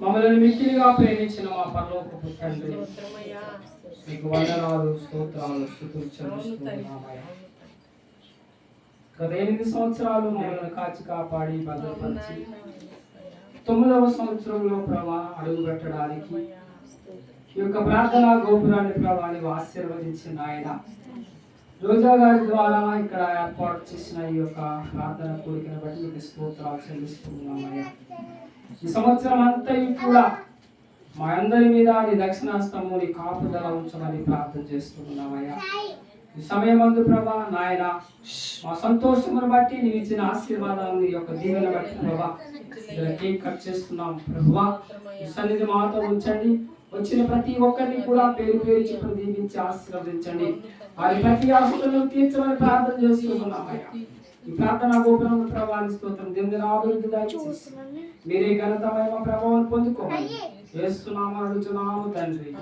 మమ్మల్ని మిక్కిలిగా ప్రేమించిన మా పరలోకపు తండ్రి. మీకు వందనాలు స్తోత్రాలు గత ఎనిమిది సంవత్సరాలు మమ్మల్ని కాచి కాపాడి భద్రపరిచి తొమ్మిదవ సంవత్సరంలో ప్రభా అడుగు పెట్టడానికి ఈ యొక్క ప్రార్థన గోపురాన్ని ప్రభా నీవు ఆశీర్వదించిన ఆయన రోజా గారి ద్వారా ఇక్కడ ఏర్పాటు చేసిన ఈ యొక్క ప్రార్థన కోరికను బట్టి మీకు స్తోత్రాలు చెల్లిస్తున్నామయ్యా. ఈ సంవత్సరం అంతా కూడా మా అందరి మీద నీ దక్షిణాస్తము నీ కాపుదల ఉంచమని ప్రార్థన చేస్తున్నామయ్యా. ఈ సమయం అందు ప్రభా నాయన మా సంతోషమును బట్టి నీవు ఇచ్చిన ఆశీర్వాదాన్ని యొక్క దీవెన బట్టి ప్రభా కేక్ కట్ చేస్తున్నాం ప్రభువా ఈ సన్నిధి మాతో ఉంచండి. వచ్చిన ప్రతి ఒక్కరిని కూడా పేరు పేరు చెప్పిన దీవించి ఆశీర్వదించండి. వారి ప్రతి ఆశలను తీర్చమని ప్రార్థన చేస్తున్నామయ్యా. ఈ ప్రార్థన గోపురం ప్రభావాన్ని స్తోత్రం. దేవుని అభివృద్ధి దయచేసి మీరే ఘనతమైన ప్రభావం పొందుకోమని చేస్తున్నాము అడుగుతున్నాము తండ్రి.